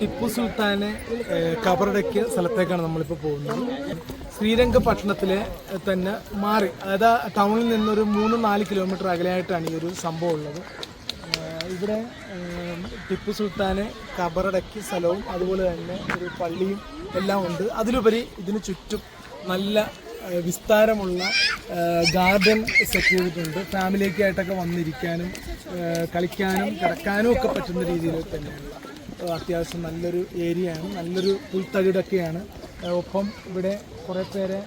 ടിപ്പു സുൽത്താനെ കബറടക്കിയ സ്ഥലത്തേക്കാണ് നമ്മളിപ്പോൾ പോകുന്നത്. ശ്രീരംഗപട്ടണത്തിലെ തന്നെ മാറി അതായത് ടൗണിൽ നിന്നൊരു മൂന്ന് നാല് കിലോമീറ്റർ അകലെയായിട്ടാണ് ഈ ഒരു സംഭവം ഉള്ളത്. ഇവിടെ ടിപ്പു സുൽത്താനെ കബറടക്കിയ സ്ഥലവും അതുപോലെ തന്നെ ഒരു പള്ളിയും എല്ലാം ഉണ്ട്. അതിലുപരി ഇതിന് ചുറ്റും നല്ല വിസ്താരമുള്ള ഗാർഡൻ സെറ്റ് ചെയ്തിട്ടുണ്ട്. ഫാമിലിയൊക്കെ ആയിട്ടൊക്കെ വന്നിരിക്കാനും കളിക്കാനും കിടക്കാനും ഒക്കെ പറ്റുന്ന രീതിയിൽ തന്നെയുള്ള ഏഹ് അത്യാവശ്യം നല്ലൊരു ഏരിയയാണ് നല്ലൊരു പുൽത്തകിടൊക്കെയാണ്. ഒപ്പം ഇവിടെ കുറേ പേരെ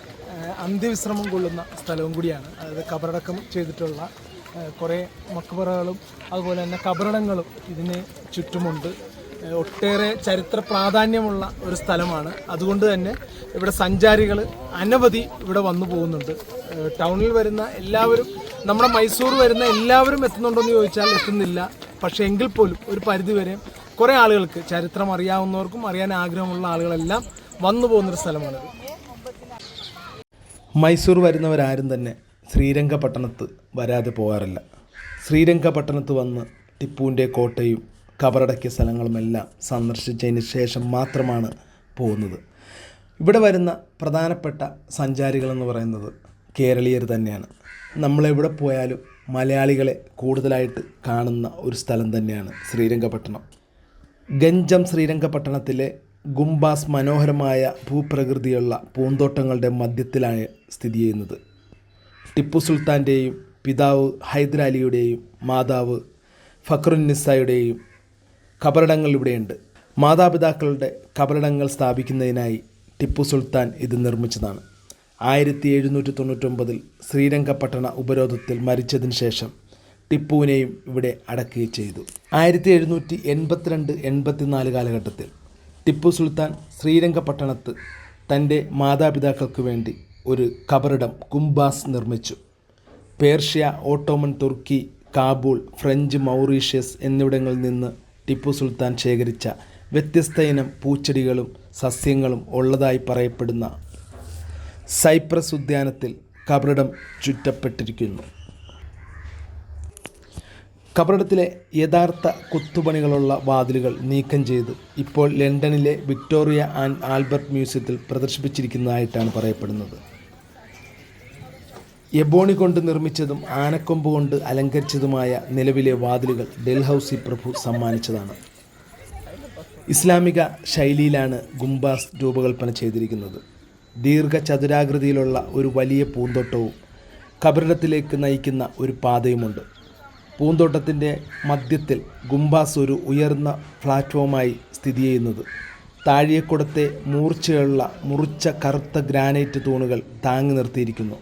അന്ത്യവിശ്രമം കൊള്ളുന്ന സ്ഥലവും കൂടിയാണ്. അതായത് കബറടക്കം ചെയ്തിട്ടുള്ള കുറേ മക്ബറകളും അതുപോലെ തന്നെ കബറടങ്ങളും ഇതിന് ചുറ്റുമുണ്ട്. ഒട്ടേറെ ചരിത്ര പ്രാധാന്യമുള്ള ഒരു സ്ഥലമാണ്. അതുകൊണ്ട് തന്നെ ഇവിടെ സഞ്ചാരികൾ അനവധി ഇവിടെ വന്നു പോകുന്നുണ്ട്. ടൗണിൽ വരുന്ന എല്ലാവരും നമ്മുടെ മൈസൂർ വരുന്ന എല്ലാവരും എത്തുന്നുണ്ടോ എന്ന് ചോദിച്ചാൽ എത്തുന്നില്ല. പക്ഷേ എങ്കിൽ പോലും ഒരു പരിധിവരെ കുറേ ആളുകൾക്ക് ചരിത്രം അറിയാവുന്നവർക്കും അറിയാൻ ആഗ്രഹമുള്ള ആളുകളെല്ലാം വന്നു പോകുന്നൊരു സ്ഥലമാണിത്. മൈസൂർ വരുന്നവരാരും തന്നെ ശ്രീരംഗപട്ടണത്ത് വരാതെ പോകാറില്ല. ശ്രീരംഗപട്ടണത്ത് വന്ന് ടിപ്പുവിന്റെ കോട്ടയും കബറടക്കിയ സ്ഥലങ്ങളുമെല്ലാം സന്ദർശിച്ചതിന് ശേഷം മാത്രമാണ് പോകുന്നത്. ഇവിടെ വരുന്ന പ്രധാനപ്പെട്ട സഞ്ചാരികളെന്ന് പറയുന്നത് കേരളീയർ തന്നെയാണ്. നമ്മളെവിടെ പോയാലും മലയാളികളെ കൂടുതലായിട്ട് കാണുന്ന ഒരു സ്ഥലം തന്നെയാണ് ശ്രീരംഗപട്ടണം. ഗഞ്ചം ശ്രീരംഗപട്ടണത്തിലെ ഗുംബാസ് മനോഹരമായ ഭൂപ്രകൃതിയുള്ള പൂന്തോട്ടങ്ങളുടെ മധ്യത്തിലാണ് സ്ഥിതി ചെയ്യുന്നത്. ടിപ്പു സുൽത്താന്റെയും പിതാവ് ഹൈദരാലിയുടെയും മാതാവ് ഫക്രുന്നിസയുടെയും കബറിടങ്ങൾ ഇവിടെയുണ്ട്. മാതാപിതാക്കളുടെ കബറിടങ്ങൾ സ്ഥാപിക്കുന്നതിനായി ടിപ്പു സുൽത്താൻ ഇത് നിർമ്മിച്ചതാണ്. ആയിരത്തി എഴുന്നൂറ്റി തൊണ്ണൂറ്റൊമ്പതിൽ ശ്രീരംഗപട്ടണ ഉപരോധത്തിൽ മരിച്ചതിന് ശേഷം ടിപ്പുവിനെയും ഇവിടെ അടക്കുകയും ചെയ്തു. ആയിരത്തി എഴുന്നൂറ്റി എൺപത്തിരണ്ട് എൺപത്തിനാല് കാലഘട്ടത്തിൽ ടിപ്പു സുൽത്താൻ ശ്രീരംഗപട്ടണത്ത് തന്റെ മാതാപിതാക്കൾക്ക് വേണ്ടി ഒരു കബറിടം കുംബാസ് നിർമ്മിച്ചു. പേർഷ്യ ഓട്ടോമൻ തുർക്കി കാബൂൾ ഫ്രഞ്ച് മൗറീഷ്യസ് എന്നിവിടങ്ങളിൽ നിന്ന് ടിപ്പു സുൽത്താൻ ശേഖരിച്ച വ്യത്യസ്ത ഇനം പൂച്ചെടികളും സസ്യങ്ങളും ഉള്ളതായി പറയപ്പെടുന്ന സൈപ്രസ് ഉദ്യാനത്തിൽ കബറിടം ചുറ്റപ്പെട്ടിരിക്കുന്നു. കബറിടത്തിലെ യഥാർത്ഥ കുത്തുപണികളുള്ള വാതിലുകൾ നീക്കം ചെയ്ത് ഇപ്പോൾ ലണ്ടനിലെ വിക്ടോറിയ ആൻഡ് ആൽബർട്ട് മ്യൂസിയത്തിൽ പ്രദർശിപ്പിച്ചിരിക്കുന്നതായിട്ടാണ് പറയപ്പെടുന്നത്. എബോണി കൊണ്ട് നിർമ്മിച്ചതും ആനക്കൊമ്പ് കൊണ്ട് അലങ്കരിച്ചതുമായ നിലവിലെ വാതിലുകൾ ഡൽഹൌസി പ്രഭു സമ്മാനിച്ചതാണ്. ഇസ്ലാമിക ശൈലിയിലാണ് ഗുംബാസ് രൂപകൽപ്പന ചെയ്തിരിക്കുന്നത്. ദീർഘചതുരാകൃതിയിലുള്ള ഒരു വലിയ പൂന്തോട്ടവും കബറിടത്തിലേക്ക് നയിക്കുന്ന ഒരു പാതയുമുണ്ട്. പൂന്തോട്ടത്തിന്റെ മധ്യത്തിൽ ഗുംബാസ് ഒരു ഉയർന്ന പ്ലാറ്റ്ഫോമായി സ്ഥിതി ചെയ്യുന്നത്. താഴെക്കുടത്തെ മൂർച്ചയുള്ള മുറിച്ച കറുത്ത ഗ്രാനൈറ്റ് തൂണുകൾ താങ്ങി നിർത്തിയിരിക്കുന്നു.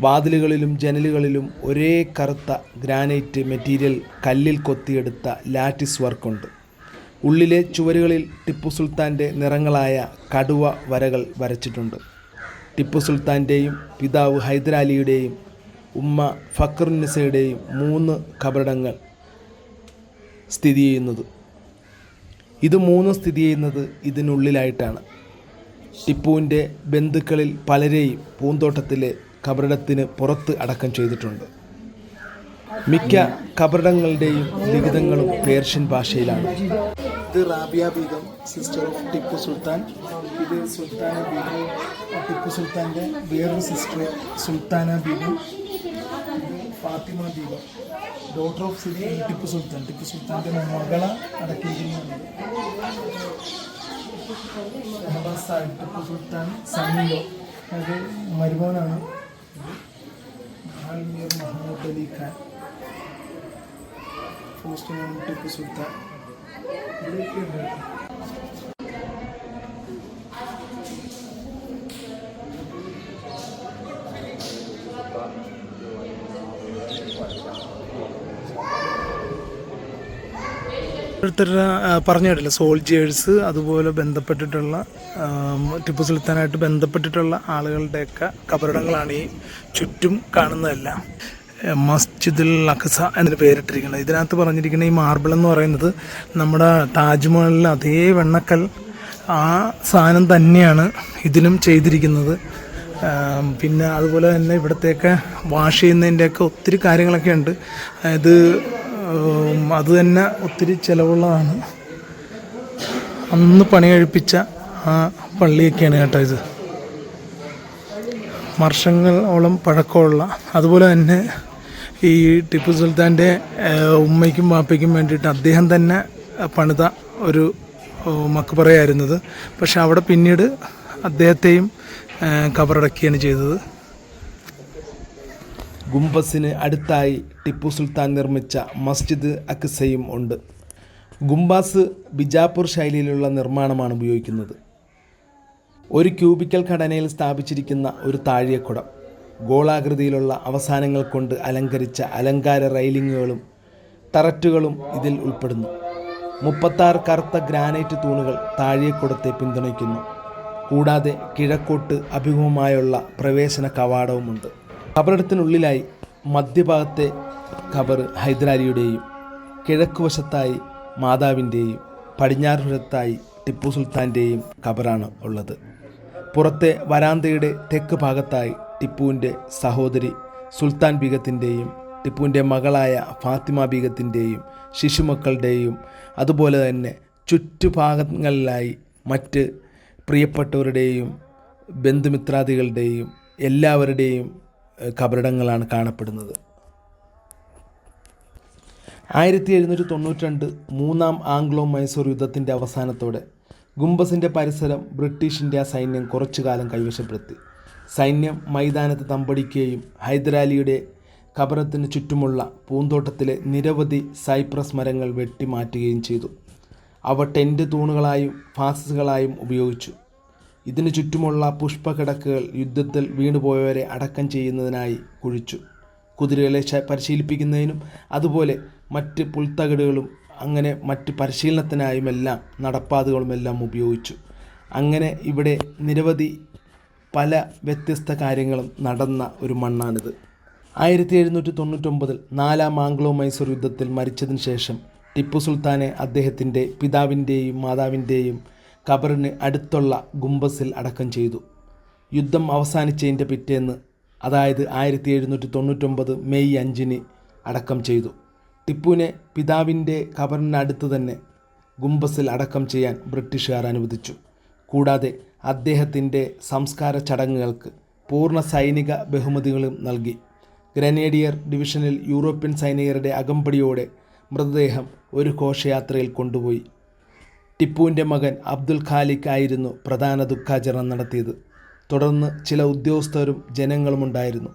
വാതിലുകളിലും ജനലുകളിലും ഒരേ കറുത്ത ഗ്രാനൈറ്റ് മെറ്റീരിയൽ കല്ലിൽ കൊത്തിയെടുത്ത ലാറ്റിസ് വർക്കുണ്ട്. ഉള്ളിലെ ചുവരുകളിൽ ടിപ്പു സുൽത്താന്റെ നിറങ്ങളായ കടുവ വരകൾ വരച്ചിട്ടുണ്ട്. ടിപ്പു സുൽത്താന്റെയും പിതാവ് ഹൈദരാലിയുടെയും ഉമ്മ ഫക്രുന്നിസയുടെയും മൂന്ന് കബറിടങ്ങൾ സ്ഥിതി ചെയ്യുന്നത്. ഇത് മൂന്ന് സ്ഥിതി ചെയ്യുന്നത് ഇതിനുള്ളിലായിട്ടാണ്. ടിപ്പുവിന്റെ ബന്ധുക്കളിൽ പലരെയും പൂന്തോട്ടത്തിലെ കബറിടത്തിന് പുറത്ത് അടക്കം ചെയ്തിട്ടുണ്ട്. മിക്ക കബറിടങ്ങളുടെയും ലിഖിതങ്ങളും പേർഷ്യൻ ഭാഷയിലാണ്. ഇത് റാബിയ ബീഗം സിസ്റ്റർ ഓഫ് ടിപ്പു സുൽത്താൻ. ഇത് സുൽത്താന ബീഗം ടിപ്പു സുൽത്താന്റെ വേറൊരു sister Sultana Begum. Fatima Deepa daughter of Tipu Sultan. Tipu സുൽത്താന്റെ മകളെ സാഹിബ് ടിപ്പു സുൽത്താൻ സണ്ണിലോ അത് മരുമോനാണ് ആൽമീർ മുഹമ്മദ് അലി ഖാൻ. പോസ്റ്റ് ടിപ്പു സുൽത്താൻ. ഓരോരുത്തരുടെ പറഞ്ഞു കേട്ടില്ല സോൾജിയേഴ്സ് അതുപോലെ ബന്ധപ്പെട്ടിട്ടുള്ള ടിപ്പു സുൽത്താനായിട്ട് ബന്ധപ്പെട്ടിട്ടുള്ള ആളുകളുടെയൊക്കെ കബറിടങ്ങളാണ് ഈ ചുറ്റും കാണുന്നതെല്ലാം. മസ്ജിദുൽ അഖസ എന്നൊരു പേരിട്ടിരിക്കുന്നത്. ഇതിനകത്ത് പറഞ്ഞിരിക്കുന്ന ഈ മാർബിൾ എന്ന് പറയുന്നത് നമ്മുടെ താജ്മഹലിലെ അതേ വെണ്ണക്കൽ ആ സാധനം തന്നെയാണ് ഇതിലും ചെയ്തിരിക്കുന്നത്. പിന്നെ അതുപോലെ തന്നെ ഇവിടത്തെയൊക്കെ വാഷ് ചെയ്യുന്നതിന്റെയൊക്കെ ഒത്തിരി കാര്യങ്ങളൊക്കെ ഉണ്ട് ഉം, അത് തന്നെ ഒത്തിരി ചിലവുള്ളതാണ്. അന്ന് പണി കഴിപ്പിച്ച ആ പള്ളിയൊക്കെയാണ് കേട്ടോ ഇത്. വർഷങ്ങളോളം പഴക്കമുള്ള അതുപോലെ തന്നെ ഈ ടിപ്പു സുൽത്താന്റെ ഉമ്മയ്ക്കും വാപ്പയ്ക്കും വേണ്ടിയിട്ട് അദ്ദേഹം തന്നെ പണിത ഒരു ഏഹ്, മക്ബറയായിരുന്നത്. പക്ഷെ അവിടെ പിന്നീട് അദ്ദേഹത്തെയും കബറടക്കുകയാണ് ചെയ്തത്. ഗുംബസിന് അടുത്തായി ടിപ്പു സുൽത്താൻ നിർമ്മിച്ച മസ്ജിദ് അക്സയും ഉണ്ട്. ഗുംബാസ് ബിജാപൂർ ശൈലിയിലുള്ള നിർമ്മാണമാണ് ഉപയോഗിക്കുന്നത്. ഒരു ക്യൂബിക്കൽ ഘടനയിൽ സ്ഥാപിച്ചിരിക്കുന്ന ഒരു താഴിയക്കുടം ഗോളാകൃതിയിലുള്ള അവസാനങ്ങൾ കൊണ്ട് അലങ്കരിച്ച അലങ്കാര റൈലിങ്ങുകളും ടററ്റുകളും ഇതിൽ ഉൾപ്പെടുന്നു. മുപ്പത്താറ് കറുത്ത ഗ്രാനൈറ്റ് തൂണുകൾ താഴിയക്കുടത്തെ പിന്തുണയ്ക്കുന്നു. കൂടാതെ കിഴക്കോട്ട് അഭിമുഖമായുള്ള പ്രവേശന കവാടവുമുണ്ട്. കബറിടത്തിനുള്ളിലായി മധ്യഭാഗത്തെ ഖബർ ഹൈദരാലിയുടെയും കിഴക്കുവശത്തായി മാതാവിന്റെയും പടിഞ്ഞാറുവശത്തായി ടിപ്പു സുൽത്താന്റെയും ഖബറാണ് ഉള്ളത്. പുറത്തെ വരാന്തയുടെ തെക്ക് ഭാഗത്തായി ടിപ്പുവിന്റെ സഹോദരി സുൽത്താൻ ബീഗത്തിന്റെയും ടിപ്പുവിന്റെ മകളായ ഫാത്തിമ ബീഗത്തിന്റെയും ശിശുമക്കളുടെയും അതുപോലെ തന്നെ ചുറ്റുഭാഗങ്ങളിലായി മറ്റ് പ്രിയപ്പെട്ടവരുടെയും ബന്ധുമിത്രാദികളുടെയും എല്ലാവരുടെയും കബറിടങ്ങളാണ് കാണപ്പെടുന്നത്. ആയിരത്തി എഴുന്നൂറ്റി തൊണ്ണൂറ്റി രണ്ട് മൂന്നാം ആംഗ്ലോ മൈസൂർ യുദ്ധത്തിന്റെ അവസാനത്തോടെ ഗുംബസിന്റെ പരിസരം ബ്രിട്ടീഷ് ഇന്ത്യ സൈന്യം കുറച്ചു കാലം കൈവശപ്പെടുത്തി. സൈന്യം മൈതാനത്ത് തമ്പടിക്കുകയും ഹൈദരാലിയുടെ കബറത്തിന് ചുറ്റുമുള്ള പൂന്തോട്ടത്തിലെ നിരവധി സൈപ്രസ് മരങ്ങൾ വെട്ടിമാറ്റുകയും ചെയ്തു. അവ ടെന്റ് തൂണുകളായും ഫാസസുകളായും ഉപയോഗിച്ചു. ഇതിനു ചുറ്റുമുള്ള പുഷ്പകിടക്കുകൾ യുദ്ധത്തിൽ വീണുപോയവരെ അടക്കം ചെയ്യുന്നതിനായി കുഴിച്ചു. കുതിരകളെ പരിശീലിപ്പിക്കുന്നതിനും അതുപോലെ മറ്റ് പുൽത്തകിടുകളും അങ്ങനെ മറ്റ് പരിശീലനത്തിനായുമെല്ലാം നടപ്പാതകളുമെല്ലാം ഉപയോഗിച്ചു. അങ്ങനെ ഇവിടെ നിരവധി പല വ്യത്യസ്ത കാര്യങ്ങളും നടന്ന ഒരു മണ്ണാണിത്. ആയിരത്തി എഴുന്നൂറ്റി തൊണ്ണൂറ്റൊമ്പതിൽ നാലാം ആംഗ്ലോ മൈസൂർ യുദ്ധത്തിൽ മരിച്ചതിന് ശേഷം ടിപ്പു സുൽത്താനെ അദ്ദേഹത്തിന്റെ പിതാവിന്റെയും മാതാവിന്റെയും ഖബറിന് അടുത്തുള്ള ഗുംബസിൽ അടക്കം ചെയ്തു. യുദ്ധം അവസാനിച്ചതിന്റെ പിറ്റേന്ന് അതായത് ആയിരത്തി എഴുന്നൂറ്റി തൊണ്ണൂറ്റൊമ്പത് മെയ് അഞ്ചിന് അടക്കം ചെയ്തു. ടിപ്പുവിനെ പിതാവിന്റെ ഖബറിനടുത്ത് തന്നെ ഗുംബസിൽ അടക്കം ചെയ്യാൻ ബ്രിട്ടീഷുകാർ അനുവദിച്ചു. കൂടാതെ അദ്ദേഹത്തിന്റെ സംസ്കാര ചടങ്ങുകൾക്ക് പൂർണ സൈനിക ബഹുമതികളും നൽകി. ഗ്രനേഡിയർ ഡിവിഷനിൽ യൂറോപ്യൻ സൈനികരുടെ അകമ്പടിയോടെ മൃതദേഹം ഒരു ഘോഷയാത്രയിൽ കൊണ്ടുപോയി. ടിപ്പുവിന്റെ മകൻ അബ്ദുൽ ഖാലിഖ് ആയിരുന്നു പ്രധാന ദുഃഖാചരണം നടത്തിയത്. തുടർന്ന് ചില ഉദ്യോഗസ്ഥരും ജനങ്ങളുമുണ്ടായിരുന്നു.